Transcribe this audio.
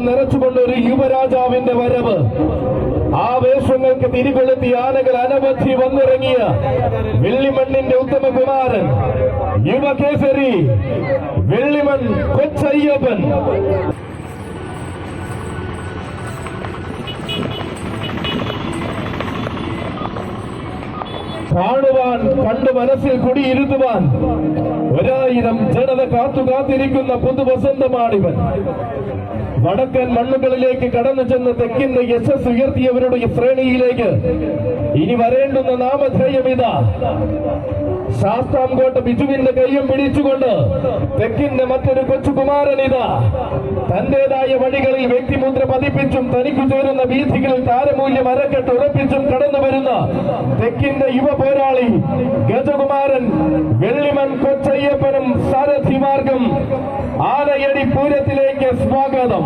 ആവേശം നിറച്ചുകൊണ്ട് ഒരു യുവരാജാവിന്റെ വരവ് ആവേശങ്ങൾക്ക് തിരികൊളുത്തി ആനകൾ അനവധി വന്നിറങ്ങിയ വെള്ളിമണ്ണിന്റെ ഉത്തമകുമാരൻ യുവകേസരി വെള്ളിമൺ കൊച്ചയ്യപ്പൻ കാണുവാൻ കണ്ട് മനസ്സിൽ കുടിയിരുത്തുവാൻ ഒരായിരം ജനത കാത്തു കാത്തിരിക്കുന്ന പുതുവസന്തമാണിവൻ. വടക്കൻ മണ്ണുകളിലേക്ക് കടന്നു ചെന്ന് തെക്കിന്റെ യശസ് ഉയർത്തിയവരുടെ ശ്രേണിയിലേക്ക് ഇനി വരേണ്ടുന്ന നാമധേയം ഇതാ. ശാസ്താംകോട്ട ബിജുവിന്റെ കൈയും പിടിച്ചുകൊണ്ട് തെക്കിന്റെ മറ്റൊരു കൊച്ചുകുമാരൻ ഇതാ. തന്റേതായ വഴികളിൽ വ്യക്തിമുദ്ര പതിപ്പിച്ചും തനിക്കു ചേരുന്ന വീഥികളിൽ താരമൂല്യം അരക്കെട്ട് ഉറപ്പിച്ചും കടന്നു വരുന്ന തെക്കിന്റെ യുവ പോരാളി ഗജകുമാരൻ വെള്ളിമൺ സാരഥിമാർഗം ആനയടി പൂരത്തിലേക്ക് സ്വാഗതം.